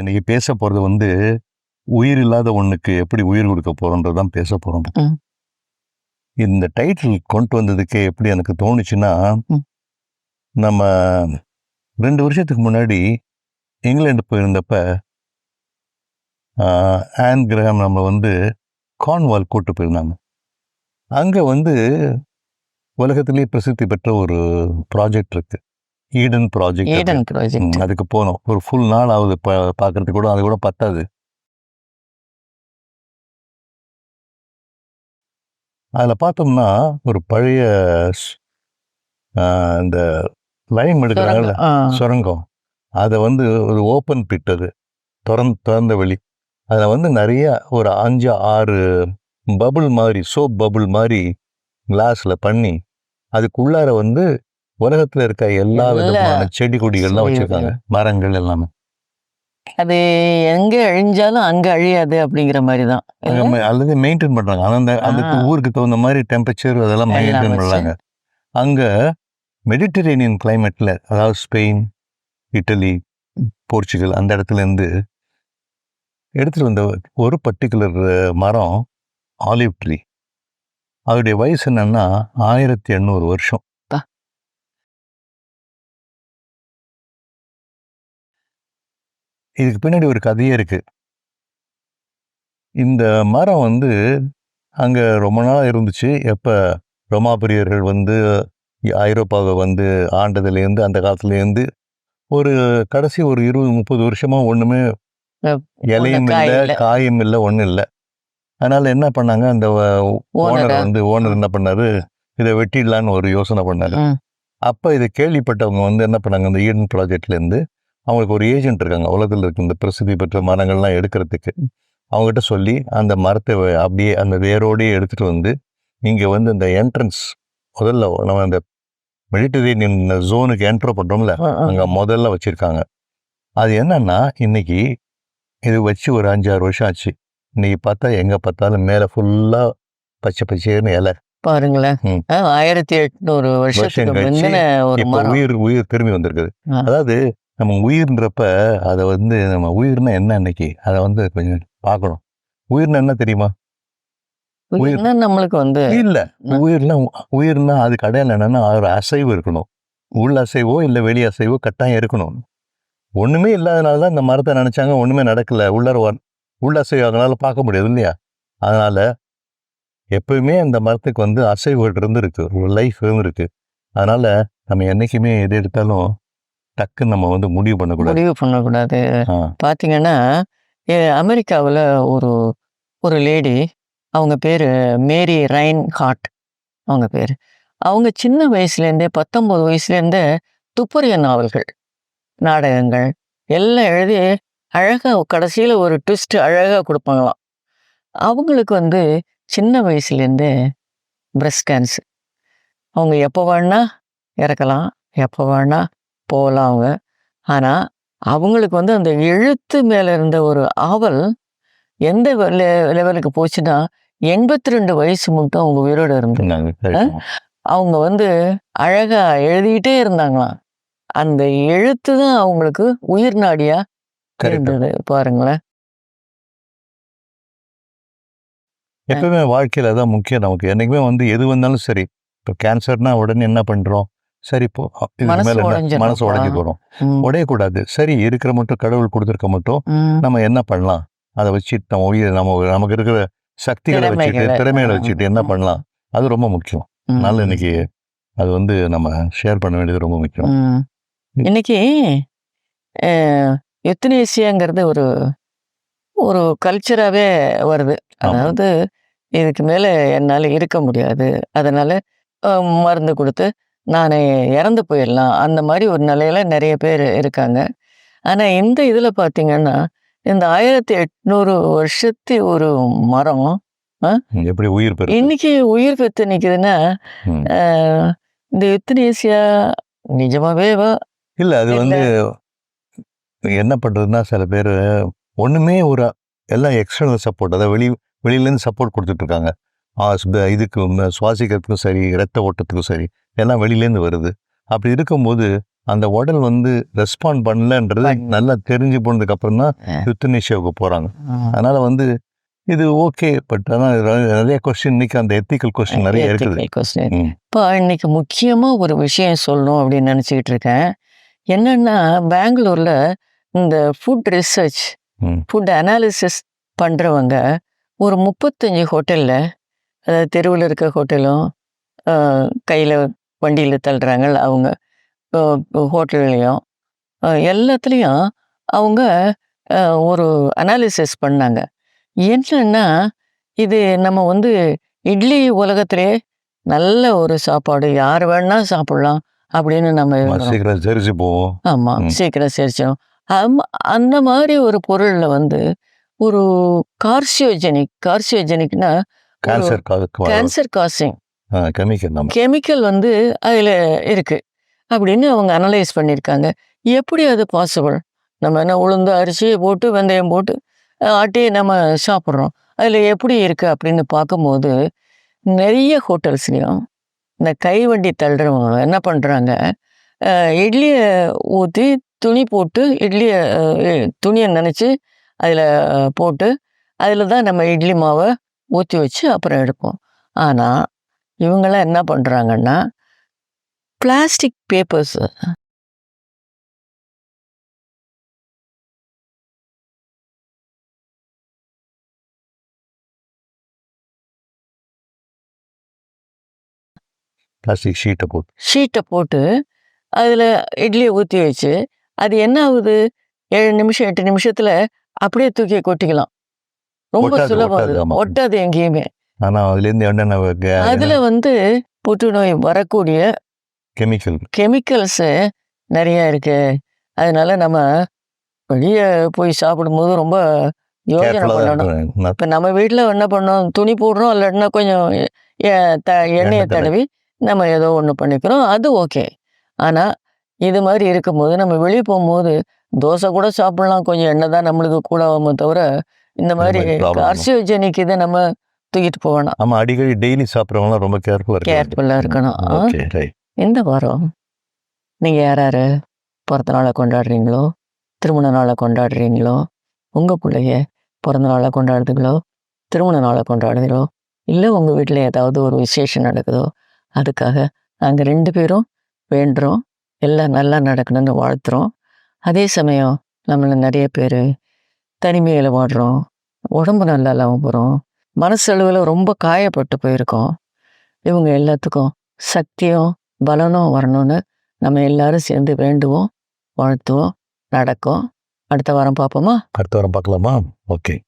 இன்னைக்கு பேச போறது வந்து உயிர் இல்லாத ஒண்ணுக்கு எப்படி உயிர் கொடுக்க போறோன்றதான் பேச போறோம். இந்த டைட்டில் கொண்டு வந்ததுக்கு எப்படி எனக்கு தோணுச்சுன்னா. நம்ம ரெண்டு வருஷத்துக்கு முன்னாடி இங்கிலாந்து போயிருந்தப்ப ஆன் கிரஹாம் நம்ம வந்து கார்ன்வால் கூட்டு போயிருந்தாங்க அங்கே வந்து உலகத்திலேயே பிரசித்தி பெற்ற ஒரு ப்ராஜெக்ட் இருக்கு ஈடன் ப்ராஜெக்ட் ஈடன் ப்ராஜெக்ட் அதுக்கு போனோம். ஒரு ஃபுல் நாள் ஆகுது பார்க்கறதுக்கு கூட அது கூட பத்தாது. அதில் பார்த்தோம்னா ஒரு பழைய இந்த லைம் எடுக்கிறாங்கல்ல சுரங்கம் அதை வந்து ஒரு ஓப்பன் பிட் அது. திறந்த திறந்த வெளி. அதில் வந்து நிறைய ஒரு அஞ்சு ஆறு பபுள் மாதிரி சோப் பபுள் மாதிரி கிளாஸில் பண்ணி அதுக்குள்ளார வந்து உலகத்தில் இருக்க எல்லா விதமான செடி கொடிகள்லாம் வச்சிருக்காங்க. மரங்கள் எல்லாமே. அது எங்க அழிஞ்சாலும் அங்க அழியாது அப்படிங்கிற மாதிரி தான் அல்லது மெயின்டைன் பண்றாங்க. அந்த அந்த. ஊருக்கு தகுந்த மாதிரி டெம்பரேச்சர் அதெல்லாம் மெயின்டைன் வச்சு. பண்றாங்க. அங்க மெடிட்டரேனியன் கிளைமேட்ல அதாவது ஸ்பெயின் இட்டலி போர்ச்சுகல் அந்த இடத்துல இருந்து எடுத்துட்டு வந்த ஒரு பர்டிகுலர் மரம் ஆலிவ் ட்ரீ. அதோடைய வயசு என்னன்னா ஆயிரத்தி எண்ணூறு வருஷம். இதுக்கு பின்னாடி ஒரு கதையே இருக்கு இந்த மரம் வந்து அங்க ரொம்ப நாள் இருந்துச்சு எப்ப ரோமாபுரியர்கள் வந்து ஐரோப்பாவை வந்து ஆண்டதுலேருந்து அந்த காலத்துலேருந்து ஒரு கடைசி ஒரு இருபது முப்பது வருஷமா ஒண்ணுமே அஹ், இலையும் இல்லை. காயும் இல்லை ஒன்றும் இல்லை அதனால என்ன பண்ணாங்க அந்த ஓனர்? வந்து ஓனர் என்ன பண்ணாரு இதை வெட்டிடலான்னு ஒரு யோசனை பண்ணாரு. அப்போ இதை கேள்விப்பட்டவங்க வந்து என்ன பண்ணாங்க இந்த ஈடன் ப்ராஜெக்ட்லேருந்து அவங்களுக்கு ஒரு ஏஜென்ட் இருக்காங்க. உலகத்தில் இருக்க இந்த பிரசித்தி பெற்ற மரங்கள்லாம் எடுக்கிறதுக்கு. அவங்ககிட்ட சொல்லி அந்த மரத்தை அப்படியே அந்த வேரோடையே எடுத்துட்டு வந்து இங்கே வந்து இந்த என்ட்ரன்ஸ் முதல்ல நம்ம அந்த மெடிட்டரேனியன் ஜோனுக்கு என்ட்ரோ பண்ணுறோம்ல. அங்கே முதல்ல வச்சுருக்காங்க. அது என்னன்னா இன்னைக்கு இது வச்சு ஒரு அஞ்சாறு வருஷம் ஆச்சு. இன்னைக்கு பார்த்தா எங்கே பார்த்தாலும் மேலே ஃபுல்லாக பச்சை பச்சைன்னு இலை. பாருங்களேன். ஆயிரத்தி எட்நூறு வருஷத்துக்கு உயிர் உயிர் திரும்பி வந்திருக்குது. அதாவது நம்ம உயிர்ன்றப்ப அதை வந்து நம்ம உயிர்னா என்ன இன்னைக்கு அதை வந்து கொஞ்சம் பார்க்கணும் உயிர்னா என்ன தெரியுமா? உயிர். உயிர்னா நம்மளுக்கு வந்து இல்ல. உயிர்னா உயிர்னா அதுக்கு அடையாளம் என்னன்னா ஒரு அசைவு இருக்கணும். உள் அசைவோ இல்ல வெளி அசைவோ கட்டாயம் இருக்கணும். ஒண்ணுமே இல்லாதனால தான் இந்த மரத்தை நினைச்சாங்க. ஒண்ணுமே நடக்கல. உள்ளார உள் அசைவு அதனால பார்க்க முடியாது இல்லையா? அதனால எப்பவுமே அந்த மரத்துக்கு வந்து அசைவுகள் இருந்திருக்கு. ஒரு லைஃப் இருந்திருக்கு. அதனால நம்ம என்னைக்குமே எது எடுத்தாலும் டக்குன்னு நம்ம வந்து முடிவு பண்ணக்கூடாது. முடிவு பண்ணக்கூடாது. பார்த்தீங்கன்னா அமெரிக்காவில் ஒரு ஒரு லேடி அவங்க பேர் மேரி ரைன் ஹார்ட் அவங்க பேர். அவங்க சின்ன வயசுலேருந்தே பத்தொம்பது வயசுலேருந்தே துப்பறிய நாவல்கள் நாடகங்கள் எல்லாம் எழுதி அழகாக கடைசியில் ஒரு ட்விஸ்ட் அழகாக கொடுப்பாங்களாம். அவங்களுக்கு வந்து சின்ன வயசுலேருந்தே பிரஸ்ட் கேன்சர் அவங்க எப்போ வேணா இறக்கலாம். எப்போ வேணா போகலாம் அவங்க. ஆனால் அவங்களுக்கு வந்து அந்த எழுத்து மேலே இருந்த ஒரு ஆவல் எந்த லெவலுக்கு போச்சுன்னா எண்பத்தி ரெண்டு வயசு மட்டும் அவங்க உயிரோட இருந்து நாங்க correct. அவங்க வந்து அழகா எழுதிக்கிட்டே இருந்தாங்களாம். அந்த எழுத்து தான் அவங்களுக்கு உயிர் நாடியா. இருந்தது பாருங்களேன். எப்பவுமே வாழ்க்கையில அதான் முக்கியம் நமக்கு. என்னைக்குமே வந்து எது வந்தாலும் சரி இப்போ கேன்சர்னா உடனே என்ன பண்றோம்? சரி இதுக்கு மனசு உடைஞ்சு போறோம் ம், உடையக்கூடாது. சரி இருக்கிற மட்டும் கடவுள் கொடுத்துருக்க மட்டும். நம்ம என்ன பண்ணலாம்? அதை வச்சு நம்ம உயிர் நம்ம நமக்கு இருக்கிற சக்திகளை வச்சுட்டு திறமைகளை, வச்சுட்டு என்ன. பண்ணலாம்? அது ரொம்ப முக்கியம். அதனால இன்னைக்கு அது வந்து நம்ம ஷேர் பண்ண வேண்டியது ரொம்ப முக்கியம். இன்னைக்கு எத்தனேசியாங்கிறது ஒரு ஒரு கல்ச்சராகவே வருது. அதாவது இதுக்கு மேலே என்னால் இருக்க முடியாது. அதனால மருந்து கொடுத்து நான் இறந்து போயிடலாம். அந்த மாதிரி ஒரு நிலையில நிறைய பேர் இருக்காங்க. ஆனால் இந்த இதில் பார்த்தீங்கன்னா இந்த ஆயிரத்தி எட்நூறு வருஷத்து ஒரு மரம் எப்படி உயிர் பெறுது இன்னைக்கு உயிர் பெற்று நிற்குதுன்னா இந்த எத்தனேசியா நிஜமாவே இல்ல அது. வந்து என்ன பண்றதுன்னா சில பேர் ஒண்ணுமே ஒரு எல்லாம் எக்ஸ்டர்னல் சப்போர்ட் அதாவது வெளி வெளியிலேருந்து சப்போர்ட் கொடுத்துட்டு இருக்காங்க. ஆ, சுப- இதுக்கு சுவாசிக்கிறதுக்கும் சரி ரத்த ஓட்டத்துக்கும் சரி. எல்லாம் வெளியிலேருந்து வருது அப்படி இருக்கும்போது அந்த உடல் வந்து ரெஸ்பாண்ட் பண்ணலன்றது பண்ணல. நல்லா தெரிஞ்சு போனதுக்கு அப்புறம் தான். யுத்தனேஷியாவுக்கு போறாங்க ஆ. அதனால வந்து இது ஓகே பட் ஆனால் நிறைய கொஸ்டின் இன்னைக்கு அந்த எத்திக்கல் கொஸ்டின் நிறைய இருக்குது. இப்போ இன்னைக்கு முக்கியமாக ஒரு விஷயம் சொல்லணும் அப்படின்னு நினச்சிக்கிட்டு இருக்கேன் என்னன்னா பெங்களூரில் இந்த ஃபுட் ரிசர்ச். ஃபுட் அனாலிசிஸ் பண்ணுறவங்க ஒரு முப்பத்தஞ்சு ஹோட்டலில் அதாவது தெருவில் இருக்க ஹோட்டலும் கையில் வண்டியில் தள்ளுறாங்க அவங்க ஹோட்டல்லையும். எல்லாத்துலேயும் அவங்க ஒரு அனாலிசிஸ் பண்ணாங்க. என்னன்னா இது நம்ம வந்து இட்லி உலகத்திலே நல்ல ஒரு சாப்பாடு யார் வேணா சாப்பிடலாம் அப்படின்னு நம்ம. சீக்கிரம் தெரிஞ்சு போவோம் ஆமா ம். சீக்கிரம் செரிச்சிடும் அந்த மாதிரி ஒரு பொருள்ல வந்து ஒரு கார்சியோஜெனிக் கார்சியோஜெனிக்னா கேன்சர் காசிங். கெமிக்கல் நம்ம. கெமிக்கல் வந்து அதில் இருக்குது அப்படின்னு அவங்க அனலைஸ் பண்ணியிருக்காங்க. எப்படி அது பாசிபிள் நம்ம என்ன உளுந்து அரிசியை போட்டு வெந்தயம் போட்டு ஆட்டி நம்ம சாப்பிட்றோம். அதில் எப்படி இருக்குது அப்படின்னு பார்க்கும்போது நிறைய ஹோட்டல்ஸ்லையும் இந்த கைவண்டி தள்ளுறவங்க என்ன பண்ணுறாங்க இட்லியை ஊற்றி துணி போட்டு இட்லியை துணியை நினச்சி அதில் போட்டு அதில் தான் நம்ம இட்லி மாவை ஊற்றி வச்சு அப்புறம் எடுப்போம். ஆனால் இவங்கெல்லாம் என்ன பண்ணுறாங்கன்னா பிளாஸ்டிக் பேப்பர்ஸ் பிளாஸ்டிக் ஷீட்டை போட்டு. ஷீட்டை போட்டு அதில் இட்லியை ஊற்றி வச்சு அது என்ன ஆகுது? ஏழு நிமிஷம் எட்டு நிமிஷத்தில் அப்படியே தூக்கி கொட்டிக்கலாம். ரொம்ப சுலபம். ஒட்டாது எங்கேயுமே. ஆனால் அதுலேருந்து என்னென்ன அதில் வந்து புற்றுநோய் வரக்கூடிய கெமிக்கல் கெமிக்கல்ஸு நிறைய இருக்கு. அதனால நம்ம வெளியே போய் சாப்பிடும்போது ரொம்ப யோசனை பண்ணணும். இப்போ நம்ம வீட்டில் என்ன பண்ணோம்? துணி போடுறோம் இல்லைன்னா கொஞ்சம் எண்ணெயை தடவி. நம்ம ஏதோ ஒன்று பண்ணிக்கிறோம். அது ஓகே. ஆனால் இது மாதிரி இருக்கும்போது நம்ம வெளியே போகும்போது தோசை கூட சாப்பிடலாம். கொஞ்சம் எண்ணெய் தான் நம்மளுக்கு கூட ஆகுமே தவிர இந்த மாதிரி. கார்சியோஜெனிக் இதை நம்ம தூக்கிட்டு போகணும். ஆமாம் அடிக்கடி டெய்லி சாப்பிட்றவங்களாம் ரொம்ப கேர்ஃபுல்லாக கேர்ஃபுல்லாக இருக்கணும். இந்த வாரம் நீங்கள் யார் யார் பிறந்த நாளை கொண்டாடுறீங்களோ? திருமண நாளை கொண்டாடுறீங்களோ? உங்கள் பிள்ளைய பிறந்த நாளை கொண்டாடுதுங்களோ? திருமண நாளை கொண்டாடுதோ இல்லை உங்கள் வீட்டில் ஏதாவது ஒரு விசேஷம் நடக்குதோ? அதுக்காக நாங்கள் ரெண்டு பேரும் வேண்டுறோம். எல்லாம் நல்லா நடக்கணும்னு வாழ்த்துறோம். அதே சமயம் நம்மள நிறைய பேர் தனிமையில் வாடுறோம் உடம்பு நல்லா இல்லாமல் போகிறோம் மனசளவில் ரொம்ப காயப்பட்டு போயிருக்கோம். இவங்க எல்லாத்துக்கும் சக்தியும் பலனும் வரணும்னு நம்ம எல்லாரும் சேர்ந்து வேண்டுவோம் வாழ்த்துவோம் நடக்கும். அடுத்த வாரம் பார்ப்போமா? அடுத்த வாரம் பார்க்கலாமா? ஓகே.